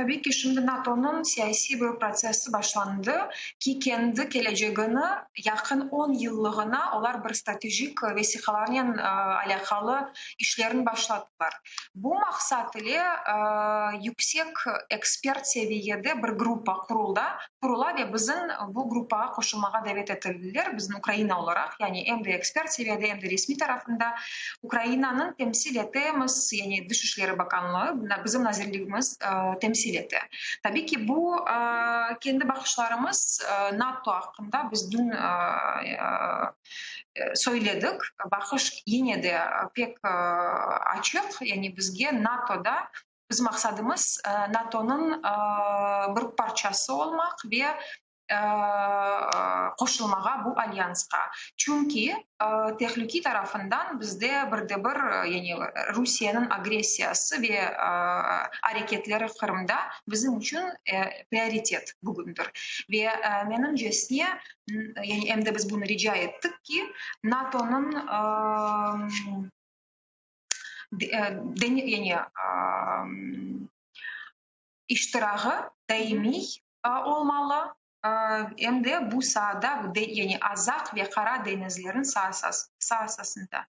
Тәбі ки, шынды НАТО-ның сияси бұл процесі башланды, ки кенді келеджегіні яқын 10 еллығына олар бір стратегик весіқаларнен аляқалы ішлерін башладылар. Бу мақсат іле юксек эксперт сәвейеді бір группа құрылда, құрыла бе бізің бұл группаға қошылмаға дәвет әтілділер, бізің Украина оларақ, яғни МД эксперт сәвейеді, МД ресми тарафында, Украинаның темсіл әтеміз, яғни дүшішлері бақанлы, бізің назерлігіміз темсіл келеді табики бұл ә, кенді бақылаушыларымыз ә, нато ақында біздің ә, сөйледік бақыш енеді пек ә, ашық яғни бізге натода біз мақсатымыз ә, натоның ә, бір парчасы болмақ ве қосылмаға э, бұл альянсқа. чүнки э, техлюки тарафындан бізде бір бір э, яғни русияның агрессиясы әрекетлері қырымда біздің үшін ә, приоритет бүгүндүр ве менин бұны яни эмде биз буну ә, ә, ә, мд э, бұл саада яғни азақ ве қара теңіздерінің сасасында